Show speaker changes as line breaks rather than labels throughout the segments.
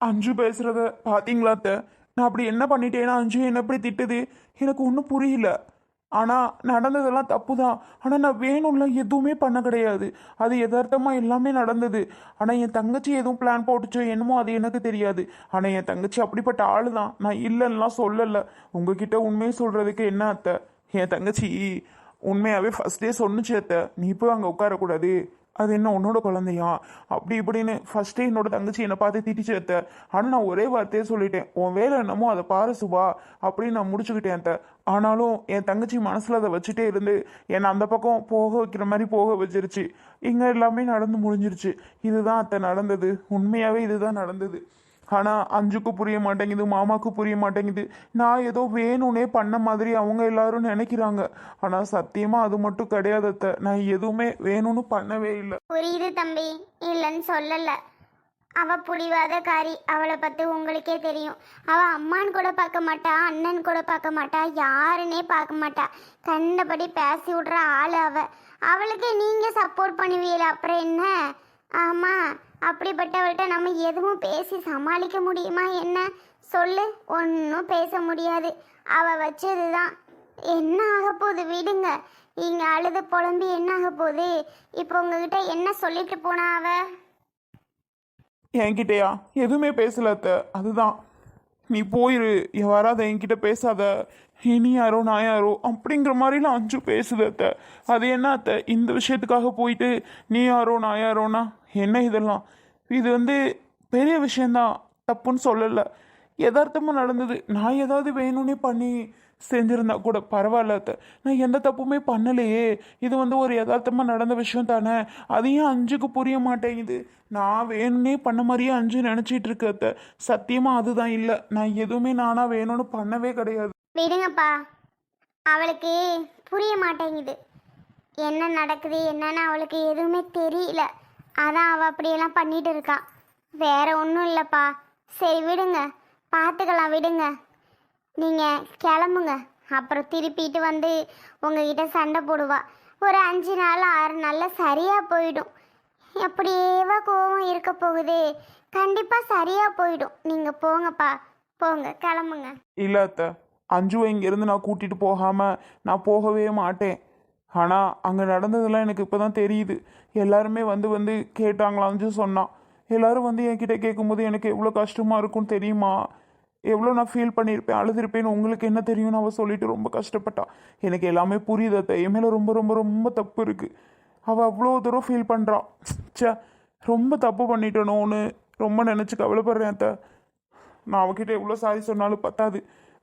அஞ்சு பேசுறத பாத்தீங்களா அத்தை நான் அப்படி என்ன பண்ணிட்டேன்னா அஞ்சு என்ன அப்படி திட்டுது. எனக்கு ஒன்றும் புரியல. ஆனால் நடந்ததெல்லாம் தப்பு தான் ஆனால் நான் வேணும்ல எதுவுமே பண்ண கிடையாது. அது யதார்த்தமாக எல்லாமே நடந்தது. ஆனால் என் தங்கச்சி எதுவும் பிளான் போட்டுச்சோ என்னமோ அது எனக்கு தெரியாது. ஆனால் என் தங்கச்சி அப்படிப்பட்ட ஆள் தான் நான் இல்லைன்னா சொல்லலை. உங்ககிட்ட உண்மையை சொல்கிறதுக்கு என்ன அத்தை? என் தங்கச்சி உண்மையாகவே ஃபர்ஸ்ட்டே சொன்னுச்சு அத்தை. நீ போய் அங்கே உட்காரக்கூடாது. அது என்ன உன்னோட குழந்தையா? அப்படி இப்படின்னு ஃபர்ஸ்டே என்னோட தங்கச்சி என்னை பார்த்து திட்டிச்சு அத்தை. ஆனால் நான் ஒரே வார்த்தையே சொல்லிட்டேன் உன் வேலை என்னமோ அதை பாரு சுபா அப்படின்னு நான் முடிச்சுக்கிட்டேன் அத்தை. ஆனாலும் என் தங்கச்சி மனசில் அதை வச்சுட்டே இருந்து என்னை அந்த பக்கம் போக வைக்கிற மாதிரி போக வச்சிருச்சு. இங்கே எல்லாமே நடந்து முடிஞ்சிருச்சு. இதுதான் அத்தை நடந்தது. உண்மையாகவே இதுதான் நடந்தது. ஆனால் அஞ்சுக்கு புரிய மாட்டேங்குது மாமாவுக்கு புரிய மாட்டேங்குது. நான் ஏதோ வேணும்னே பண்ண மாதிரி அவங்க எல்லாரும் நினைக்கிறாங்க. ஆனால் சத்தியமாக அது மட்டும் கிடையாது அத்தை. நான் எதுவுமே வேணும்னு பண்ணவே இல்லை.
புரியுது தம்பி. இல்லைன்னு சொல்லலை. அவ காரி அவளை பத்தி உங்களுக்கே தெரியும். அவ அம்மான்னு கூட பார்க்க மாட்டா அண்ணன் கூட பார்க்க மாட்டா யாருன்னே பார்க்க மாட்டா. கண்டபடி பேசி விடுற ஆள் அவ. அவளுக்கு நீங்க சப்போர்ட் பண்ணுவீல அப்புறம் என்ன? ஆமா. அப்படிப்பட்டவள்கிட்ட நம்ம எதுவும் பேசி சமாளிக்க முடியுமா என்ன? சொல்லு. ஒன்றும் பேச முடியாது. அவ வச்சதுதான். என்ன ஆக போகுது? விடுங்க. இங்க அழுது புலம்பி என்ன ஆக போகுது? இப்போ உங்ககிட்ட என்ன சொல்லிட்டு போனா அவ?
என்கிட்டயா? எதுவுமே பேசல அதுதான். நீ போயிரு. என் என்கிட்ட பேசாத. நீ யாரோ நான் யாரோ அப்படிங்கிற மாதிரிலாம் அஞ்சு பேசுது அத்த. அது என்ன அத்தை? இந்த விஷயத்துக்காக போயிட்டு நீ யாரோ நான் யாரோனா? என்ன இதெல்லாம்? இது வந்து பெரிய விஷயந்தான். தப்புன்னு சொல்லலை. யதார்த்தமாக நடந்தது. நான் ஏதாவது வேணும்னே பண்ணி செஞ்சுருந்தா கூட பரவாயில்ல நான் எந்த தப்புமே பண்ணலையே. இது வந்து ஒரு யதார்த்தமாக நடந்த விஷயம் தானே. அதையும் அஞ்சுக்கு புரிய மாட்டேங்குது நான் வேணும்னே பண்ண மாதிரியே அஞ்சு நினச்சிட்டு இருக்கத்த சத்தியமாக அதுதான் இல்லை. நான் எதுவுமே நானாக வேணும்னு பண்ணவே கிடையாது.
விடுங்கப்பா. அவளுக்கு புரிய மாட்டேங்குது. என்ன நடக்குது என்னன்னு அவளுக்கு எதுவுமே தெரியல. அதான் அவள் அப்படியெல்லாம் பண்ணிட்டு இருக்கா. வேற ஒன்றும் இல்லைப்பா. சரி விடுங்க. பார்த்துக்கலாம் விடுங்க. நீங்கள் கிளம்புங்க. அப்புறம் திருப்பிட்டு வந்து உங்ககிட்ட சண்டை போடுவா. ஒரு அஞ்சு நாள் ஆறு நாளில் சரியாக போயிடும். எப்படியேவா கோவம் இருக்க போகுது. கண்டிப்பாக சரியாக போயிடும். நீங்கள் போங்கப்பா. போங்க கிளம்புங்க.
இல்லை அத்தை. அஞ்சுவை இங்கேருந்து நான் கூட்டிகிட்டு போகாமல் நான் போகவே மாட்டேன். ஆனால் அங்கே நடந்ததெல்லாம் எனக்கு இப்போ தான் தெரியுது. எல்லாருமே வந்து வந்து கேட்டாங்களான்னு சொன்னான் எல்லோரும் வந்து என்கிட்ட கேட்கும்போது எனக்கு எவ்வளோ கஷ்டமாக இருக்கும்னு தெரியுமா? எவ்வளோ நான் ஃபீல் பண்ணியிருப்பேன் அழுதுருப்பேன்னு உங்களுக்கு என்ன தெரியும்னு அவள் சொல்லிட்டு ரொம்ப கஷ்டப்பட்டா. எனக்கு எல்லாமே புரியுது அத்தை. என் மேலே ரொம்ப ரொம்ப ரொம்ப தப்பு இருக்குது அவள் அவ்வளோ தூரம் ஃபீல் பண்ணுறா சே ரொம்ப தப்பு பண்ணிட்டனோன்னு ரொம்ப நினச்சி கவலைப்படுறேன் அத்தை. நான் அவகிட்ட எவ்வளோ சாரி சொன்னாலும் பத்தாது.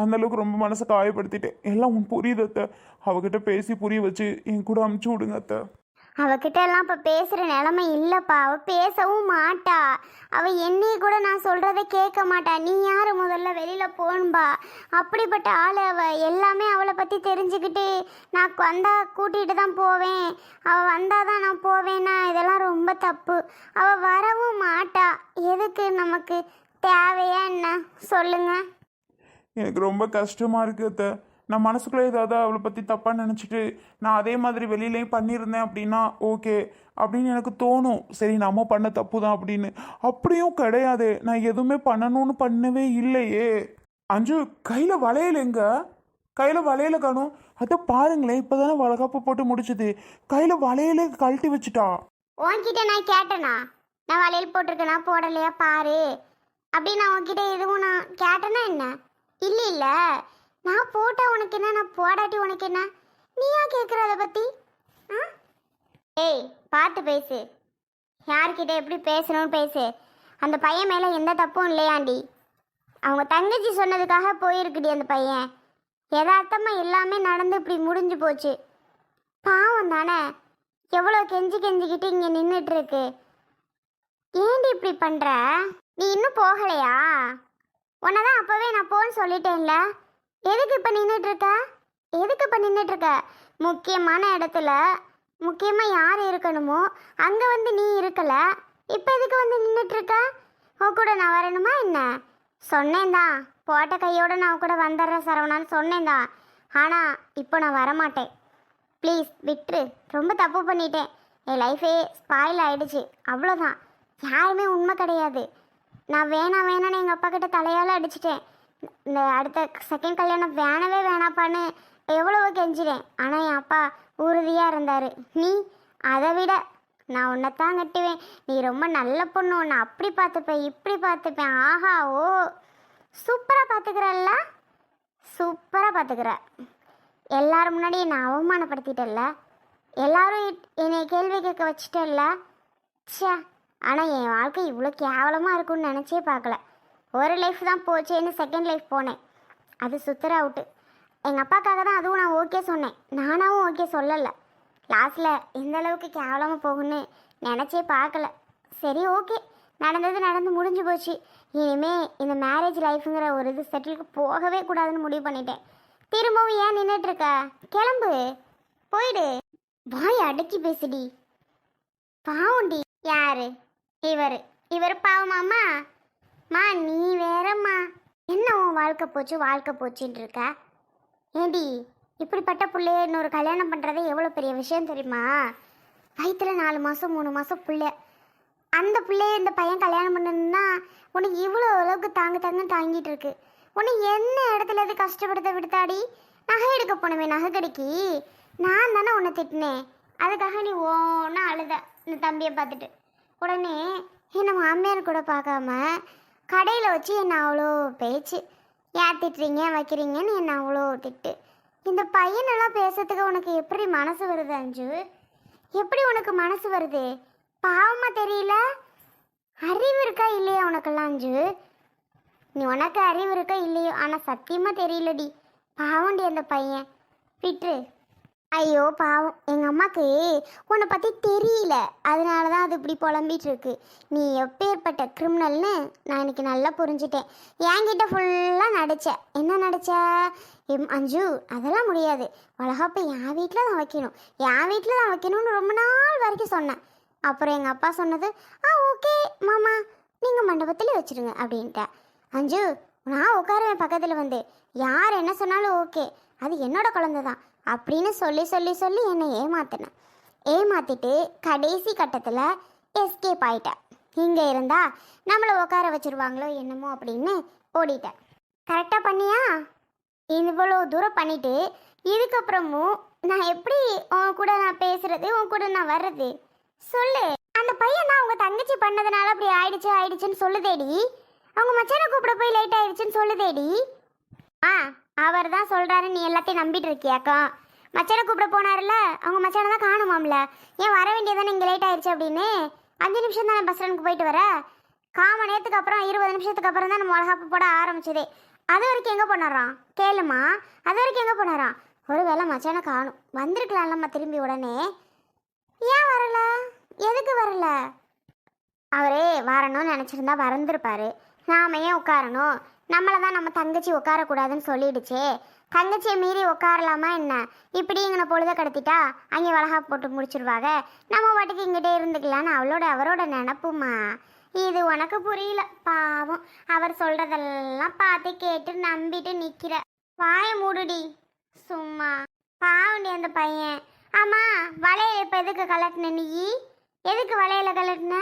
அந்தளவுக்கு ரொம்ப மனசை காயப்படுத்திட்டேன். எல்லாம் உன் புரியுது அத்தை. அவகிட்ட பேசி புரிய வச்சு என் கூட அமுச்சு விடுங்க அத்தை.
அவகிட்ட எல்லாம் இப்போ பேசுகிற நிலமை இல்லைப்பா. அவள் பேசவும் மாட்டா. அவள் என்னைய கூட நான் சொல்கிறத கேட்க மாட்டா. நீ யார் முதல்ல வெளியில் போன்பா அப்படிப்பட்ட ஆள் அவள் எல்லாமே அவளை பற்றி தெரிஞ்சுக்கிட்டு நான் வந்தால் கூட்டிகிட்டு தான் போவேன். அவள் வந்தால் தான் நான் போவேன்னா இதெல்லாம் ரொம்ப தப்பு. அவள் வரவும் மாட்டா. எதுக்கு நமக்கு தேவையா என்ன? சொல்லுங்கள்
எனக்கு ரொம்ப கஷ்டமாக இருக்குது அத்தை. நான் மனசுக்குள்ளே ஏதாவது அவளை பற்றி தப்பாக நினச்சிட்டு நான் அதே மாதிரி வெளியிலையும் பண்ணியிருந்தேன் அப்படின்னா ஓகே அப்படின்னு எனக்கு தோணும். சரி நம்ம பண்ண தப்பு தான் அப்படின்னு. அப்படியும் கிடையாது. நான் எதுவுமே பண்ணணும்னு பண்ணவே இல்லையே. அஞ்சு கையில் வளையலைங்க கையில் வளையல காணும். அதை பாருங்களேன் இப்போ தானே வளகாப்பு போட்டு முடிச்சது. கையில் வளையலே கழட்டி வச்சுட்டா.
உன்கிட்ட நான் கேட்டேனா? நான் வளையல் போட்டிருக்கேனா? போடலையா? பாரு. அப்படி நான் உன்கிட்ட எதுவும் நான் கேட்டேனா என்ன? இல்லை இல்லை. நான் போட்டா உனக்கு என்ன? நான் போடாட்டி உனக்கு என்ன? நீயா கேட்குற அதை பற்றி ஆ? ஏய் பார்த்து பேசு. யார்கிட்ட எப்படி பேசணும்னு பேசு. அந்த பையன் மேலே எந்த தப்பும் இல்லையாண்டி. அவங்க தங்கச்சி சொன்னதுக்காக போயிருக்குடி அந்த பையன். யதார்த்தமாக எல்லாமே நடந்து இப்படி முடிஞ்சு போச்சு. பாவம் தானே. எவ்வளோ கெஞ்சி கெஞ்சிக்கிட்டு இங்கே நின்றுட்டு இருக்கு. ஏண்டி இப்படி பண்ணுற நீ இன்னும் போகலையா? உன்னை தான் அப்போவே நான் போன்னு சொல்லிட்டேன்ல. எதுக்கு இப்போ நின்றுட்டு இருக்க எதுக்கு இப்போ நின்றுட்டு இருக்க முக்கியமான இடத்துல முக்கியமாக யார் இருக்கணுமோ அங்கே வந்து நீ இருக்கல. இப்போ எதுக்கு வந்து நின்றுட்டு இருக்க உன் கூட நான் வரணுமா என்ன? சொன்னேன் தான் போட்ட கையோடு நான் கூட வந்துடுறேன் சரவணான்னு சொன்னேன் தான் ஆனால் இப்போ நான் வரமாட்டேன். ப்ளீஸ் விட்டுரு. ரொம்ப தப்பு பண்ணிட்டேன். என் லைஃபே ஸ்பாயில் ஆயிடுச்சு. அவ்வளோதான் யாருமே உண்மை கிடையாது. நான் வேணாம் வேணான்னு எங்கள் அப்பா கிட்ட தலையால் அடிச்சிட்டேன். இந்த அடுத்த செகண்ட் கல்யாணம் வேணவே வேணாப்பான்னு எவ்வளவோ கெஞ்சிட்டேன் ஆனால் என் அப்பா உறுதியாக இருந்தார். நீ அதை விட நான் உன்னைத்தான் கட்டுவேன். நீ ரொம்ப நல்ல பொண்ணு. உன்னை அப்படி பார்த்துப்பேன் இப்படி பார்த்துப்பேன். ஆஹா ஓ. சூப்பராக பார்த்துக்கிறல்ல? சூப்பராக பார்த்துக்கிற. எல்லாரும் முன்னாடி நான் அவமானப்படுத்திட்டல்ல? எல்லாரும் என்னை கேள்வி கேட்க வச்சிட்டல்ல? ச்சே. ஆனால் என் வாழ்க்கை இவ்வளோ கேவலமாக இருக்கும்னு நினச்சே பார்க்கல. ஒரு லைஃப் தான் போச்சேன்னு செகண்ட் லைஃப் போனேன். அது சுத்தர் அவுட்டு எங்கள் அப்பாக்காக தான் அதுவும் நான் ஓகே சொன்னேன். நானாவும் ஓகே சொல்லலை. லாஸ்ட்டில் எந்த அளவுக்கு கேவலமாக போகும்னு நினச்சே பார்க்கல. சரி ஓகே நடந்தது நடந்து முடிஞ்சு போச்சு. இனிமே இந்த மேரேஜ் லைஃப்ங்கிற ஒரு இது செட்டிலுக்கு போகவே கூடாதுன்னு முடிவு பண்ணிட்டேன். திரும்பவும் ஏன் நின்றுட்டுருக்க கிளம்பு. போயிடு. வாய் அடக்கி பேசுடி. பாவுண்டி. யாரு? இவர். இவர் பாவமாம்மா? மா நீ வேறம்மா. என்ன உன் வாழ்க்கை போச்சு வாழ்க்கை போச்சுன்னு இருக்க? ஏண்டி இப்படிப்பட்ட பிள்ளைய இன்னொரு கல்யாணம் பண்ணுறதே எவ்வளோ பெரிய விஷயம் தெரியுமா? வயிற்றுல நாலு மாதம் மூணு மாதம் பிள்ளை. அந்த பிள்ளைய இந்த பையன் கல்யாணம் பண்ணணும்னா உனக்கு இவ்வளோ அளவுக்கு தாங்க தாங்க தாங்கிட்டு இருக்கு. உன்னை என்ன இடத்துல இது கஷ்டப்படுத்த விடுத்தாடி? நகை எடுக்க போனவே நகை கடைக்கு. நான் தானே உன்னை திட்டினேன். அதுக்காக நீ ஓன்னா அழுத. இந்த தம்பியை பார்த்துட்டு. உடனே என்னை மாமியார் கூட பார்க்காம கடையில் வச்சு என்னை அவ்வளோ பேச்சு. ஏன் திட்டுறீங்க வைக்கிறீங்கன்னு என்னை அவ்வளோ திட்டு. இந்த பையனெல்லாம் பேசுறதுக்கு உனக்கு எப்படி மனசு வருது அஞ்சு? எப்படி உனக்கு மனசு வருது? பாவமாக தெரியல? அறிவு இருக்கா இல்லையா உனக்கெல்லாம் அஞ்சு? நீ உனக்கு அறிவு இருக்கா இல்லையோ? ஆனால் சத்தியமாக தெரியலடி. பாவண்டி அந்த பையன். விட்டுரு. ஐயோ பாவம். எங்கள் அம்மாக்கு உன்னை பற்றி தெரியல. அதனால தான் அது இப்படி புலம்பிகிட்டு இருக்கு நீ எப்பேற்பட்ட கிரிமினல்னு நான் இன்னைக்கு நல்லா புரிஞ்சிட்டேன். என்கிட்ட ஃபுல்லாக நடிச்ச. என்ன நடிச்ச? எம் அஞ்சு. அதெல்லாம் முடியாது. வளகாப்பை என் வீட்டில் தான் வைக்கணும். என் வீட்டில் தான் வைக்கணும்னு ரொம்ப நாள் வரைக்கும் சொன்னேன். அப்புறம் எங்கள் அப்பா சொன்னது ஆ ஓகே மாமா. நீங்கள் மண்டபத்தில் வச்சிருங்க அப்படின்ட்டேன் அஞ்சு நான் உட்காருவேன் பக்கத்தில் வந்து. யார் என்ன சொன்னாலும் ஓகே. அது என்னோட குழந்தை தான் அப்படின்னு சொல்லி சொல்லி சொல்லி என்னை ஏமாத்தினேன். ஏமாத்திட்டு கடைசி கட்டத்தில் எஸ்கேப் ஆயிட்டேன். இங்கே இருந்தா நம்மளை உட்கார வச்சிருவாங்களோ என்னமோ அப்படின்னு ஓடிட்டேன். கரெக்டாக பண்ணியா? இவ்வளோ தூரம் பண்ணிட்டு இதுக்கப்புறமும் நான் எப்படி உன் கூட நான் பேசுறது உன் கூட நான் வர்றது? சொல்லு. அந்த பையன் தான் உங்க தங்கச்சி பண்ணதுனால அப்படி ஆயிடுச்சு ஆயிடுச்சுன்னு சொல்லுதேடி. அவங்க மச்சானை கூப்பிட போய் லேட் ஆயிடுச்சுன்னு சொல்லுதேடி. ஆ. அவர் தான் சொல்கிறாரு நீ எல்லாத்தையும் நம்பிட்டு இருக்கியாக்கா மச்சானை கூப்பிட போனார்ல அவங்க மச்சானை தான் காணுமாம்ல? ஏன் வர வேண்டியதானே இங்கே லேட் ஆயிடுச்சு அப்படின்னு. அஞ்சு நிமிஷம் தானே பஸ் ஸ்டாண்டுக்கு போயிட்டு வர? காம நேரத்துக்கு அப்புறம் இருபது நிமிஷத்துக்கு அப்புறம் தான் நம்ம மிளகாப்பு போட ஆரம்பிச்சதே. அது வரைக்கும் எங்கே போனாராம்? கேளுமா அது வரைக்கும் எங்கே போனாராம்? ஒருவேளை மச்சானை காணும். வந்திருக்கலாம்லம்மா திரும்பி உடனே. ஏன் வரல? எதுக்கு வரல? அவரே வரணும்னு நினச்சிருந்தா வரந்திருப்பாரு நாம ஏன் உட்காரணும்? நம்மளை தான் நம்ம தங்கச்சி உட்காரக்கூடாதுன்னு சொல்லிடுச்சே. தங்கச்சியை மீறி உட்காரலாமா என்ன? இப்படி பொழுத கடத்திட்டா? அங்கே வளகா போட்டு முடிச்சிருவாங்க நம்ம வாட்டுக்கு இங்கிட்டே இருந்துக்கலான்னு அவளோட அவரோட நினப்புமா? இது உனக்கு புரியல. பாவம். அவர் சொல்றதெல்லாம் பார்த்து கேட்டு நம்பிட்டு நிற்கிற வாய மூடுடி. சும்மா. பாவண்டி அந்த பையன். ஆமா வளையல் இப்போ எதுக்கு கலட்டின நீ? எதுக்கு வளையல கலட்டின?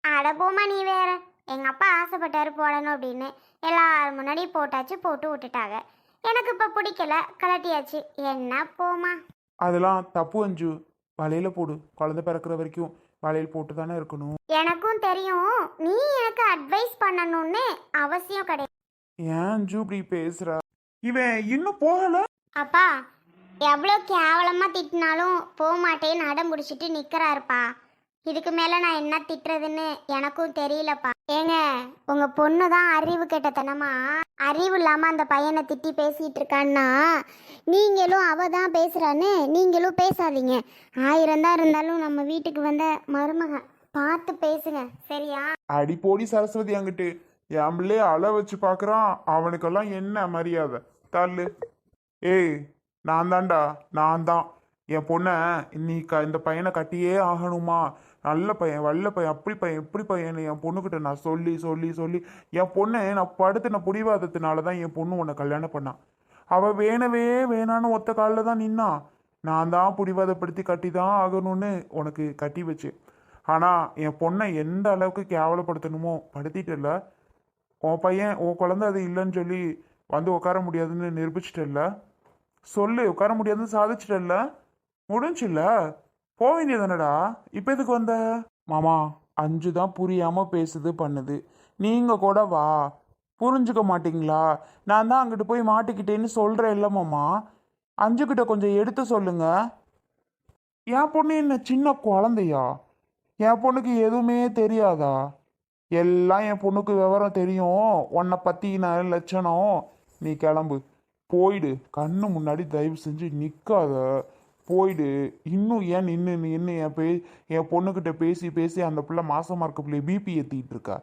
அட போமா நீ வேற. எங்க அப்பா ஆசைப்பட்டாரு போடணும் அப்படின்னு. எல்லாரும் முன்னாடி போட்டாச்சு போட்டு விட்டுட்டாங்க. எனக்கு இப்ப பிடிக்கல கலட்டியாச்சு. என்ன போமா
அதெல்லாம் தப்பு அஞ்சு. வலையில போடு. குழந்தை பிறக்கிற வரைக்கும் வளையல் போட்டு தானே இருக்கணும்.
எனக்கும் தெரியும். நீ எனக்கு அட்வைஸ் பண்ணணும்னு அவசியம் கிடையாது.
ஏன் அஞ்சு இப்படி பேசுற? இவன் இன்னும் போகல?
அப்பா எவ்வளோ கேவலமாக திட்டினாலும் போக மாட்டேன்னு அடம் பிடிச்சிட்டு நிற்கிறாருப்பா இதுக்கு மேலே நான் என்ன திட்டுறதுன்னு எனக்கும் தெரியலப்பா. ஏங்க உங்கள் பொண்ணு தான் அறிவு கெட்டத்தனமா? அறிவு இல்லாமல் அந்த பையனை திட்டி பேசிகிட்டு இருக்கான்னா நீங்களும் அவ தான் பேசுறான்னு நீங்களும் பேசாதீங்க. ஆயிரம் தான் இருந்தாலும் நம்ம வீட்டுக்கு வந்த மருமக பார்த்து பேசுங்க சரியா?
அடி போடி சரஸ்வதி அங்கிட்டு. என் பிள்ளைய அழ வச்சு பார்க்குறான் அவனுக்கெல்லாம் என்ன மரியாதை? தள்ளு. ஏய் நான் தான்டா நான் தான். என் பொண்ணை இன்னைக்கு இந்த பையனை கட்டியே ஆகணுமா? நல்ல பையன் வல்ல பையன் அப்படி பையன் இப்படி பையன் என் பொண்ணுக்கிட்ட நான் சொல்லி சொல்லி சொல்லி என் பொண்ணை நான் படுத்தின புடிவாதத்தினால தான் என் பொண்ணு உன்னை கல்யாணம் பண்ணான் அவள் வேணவே வேணான்னு ஒத்த காலில் தான் நின்னா. நான் தான் புடிவாதப்படுத்தி கட்டி தான் ஆகணும்னு உனக்கு கட்டி வச்சு. ஆனால் என் பொண்ணை எந்த அளவுக்கு கேவலப்படுத்தணுமோ படுத்திட்டல உன் பையன் உன் குழந்தை அது இல்லைன்னு சொல்லி வந்து உட்கார முடியாதுன்னு நிரூபிச்சிட்டல சொல்லு உட்கார முடியாதுன்னு சாதிச்சிட்டல முடிஞ்சில்ல? போக வேண்டியதானடா இப்போ எதுக்கு வந்த? மாமா அஞ்சு தான் புரியாமல் பேசுது பண்ணுது. நீங்கள் கூட வா. புரிஞ்சுக்க மாட்டீங்களா? நான் தான் அங்கிட்டு போய் மாட்டிக்கிட்டேன்னு சொல்கிறேன் இல்லை மாமா. அஞ்சு கிட்ட கொஞ்சம் எடுத்து சொல்லுங்க. என் பொண்ணு என்ன சின்ன குழந்தையா? என் பொண்ணுக்கு எதுவுமே தெரியாதா? எல்லாம் என் பொண்ணுக்கு விவரம் தெரியும். உன்னை பற்றின லட்சணம். நீ கிளம்பு. போயிடு. கண்ணு முன்னாடி தயவு செஞ்சு நிற்காத போயிடு. இன்னும் ஏன் நின்று நின்று என் பே என் பொண்ணுக்கிட்ட பேசி பேசி அந்த பிள்ளை மாசமாக இருக்க பிள்ளை பிபி ஏற்றிட்டு இருக்கா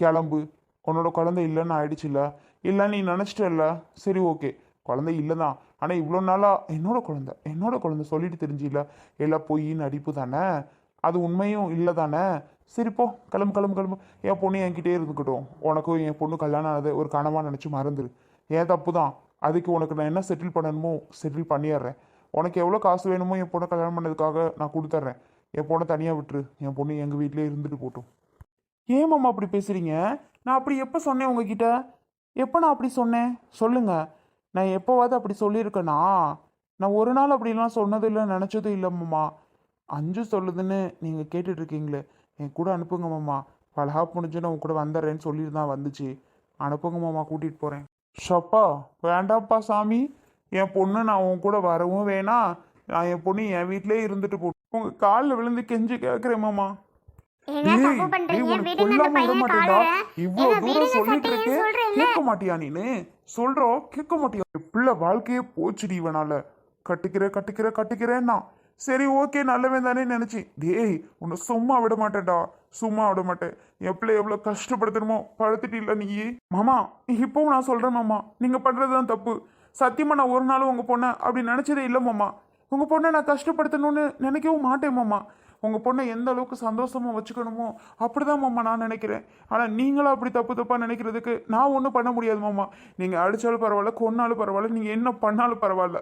கிளம்பு. உன்னோட குழந்தை இல்லைன்னு ஆயிடுச்சுல்ல இல்லை நீ நினச்சிட்டல சரி ஓகே. குழந்தை இல்லை தான் ஆனால் இவ்வளோ நாளாக என்னோட குழந்தை என்னோட குழந்தை சொல்லிட்டு தெரிஞ்சில்ல எல்லாம் பொய் நடிப்பு தானே? அது உண்மையும் இல்லை தானே? சரி போ. கிளம்பு கிளம்பு கிளம்பு. என் பொண்ணு என்கிட்டே இருந்துக்கட்டும். உனக்கும் என் பொண்ணு கல்யாணம் ஆனது ஒரு கனவாக நினச்சி மறந்துடு ஏன் தப்பு தான் அதுக்கு உனக்கு நான் என்ன செட்டில் பண்ணணுமோ செட்டில் பண்ணிடுறேன். உனக்கு எவ்வளோ காசு வேணுமோ என் பொண்ணை கல்யாணம் பண்ணதுக்காக நான் கொடுத்துட்றேன் என் பொண்ணை தனியாக விட்டுரு. என் பொண்ணு எங்கள் வீட்டிலே இருந்துட்டு போட்டும். ஏன் மாமா அப்படி பேசுகிறீங்க நான் அப்படி எப்போ சொன்னேன் உங்ககிட்ட? எப்போ நான் அப்படி சொன்னேன்? சொல்லுங்கள் நான் எப்போவாவது அப்படி சொல்லியிருக்கேனா? நான் ஒரு நாள் அப்படிலாம் சொன்னதும் இல்லை நினச்சதும் இல்லைம்மா அஞ்சு சொல்லுதுன்னு நீங்கள் கேட்டுட்ருக்கீங்களே. என் கூட அனுப்புங்க மாமா. பலகா முடிஞ்சு நான் உன் கூட வந்துடுறேன்னு சொல்லிட்டு தான் வந்துச்சு. அனுப்புங்க மாமா கூட்டிகிட்டு போகிறேன் ஷப்பா வேண்டாம்ப்பா சாமி. என் பொண்ணு நான் உன் கூட வரவும் வேணாம். நான் என் பொண்ணு என் வீட்டிலே இருந்துட்டு போ. உங்கள் காலில் விழுந்து கெஞ்சி கேட்குறேன் மாமா. கேட்க மாட்டியா நீனு? சொல்றோம் கேட்க மாட்டியா? பிள்ளை வாழ்க்கையே போச்சுடி இவனால. கட்டிக்கிற கட்டிக்கிற கட்டிக்கிறேன்னா. சரி ஓகே நல்லவன் தானே நினைச்சு டேய் உன்னை சும்மா விட மாட்டேன்டா. சும்மா விட மாட்டேன். என் பிள்ளை எவ்வளவு கஷ்டப்படுத்தணுமோ படுத்துட்டில்ல நீ? மாமா இப்பவும் நான் சொல்றேன் மாமா. நீங்க பண்றதுதான் தப்பு. சத்தியமாக நான் ஒரு நாளும் உங்கள் பொண்ணை அப்படி நினச்சதே இல்லை மாமா. உங்கள் பொண்ணை நான் கஷ்டப்படுத்தணும்னு நினைக்கவும் மாட்டேன் மாமா. உங்கள் பொண்ணை எந்த அளவுக்கு சந்தோஷமாக வச்சுக்கணுமோ அப்படிதான் மாமா நான் நினைக்கிறேன். ஆனால் நீங்களும் அப்படி தப்பு தப்பாக நினைக்கிறதுக்கு நான் ஒன்றும் பண்ண முடியாது மாமா. நீங்கள் அடித்தாலும் பரவாயில்ல கொன்னாலும் பரவாயில்ல நீங்கள் என்ன பண்ணாலும் பரவாயில்ல.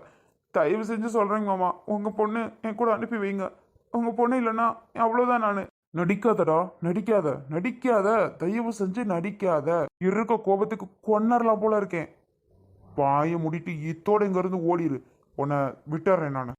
தயவு செஞ்சு சொல்கிறேங்க மாமா. உங்கள் பொண்ணு என் கூட அனுப்பி வைங்க. உங்கள் பொண்ணு இல்லைன்னா அவ்வளோதான் நான். நடிக்காதடா நடிக்காத நடிக்காத. தயவு செஞ்சு நடிக்காத. இருக்க கோபத்துக்கு கொன்னரலாம் போல இருக்கேன். பாயை முடிட்டு இத்தோட இங்கேருந்து ஓடிடு ஓடிரு. உன்னை விட்டுறேன் நான்.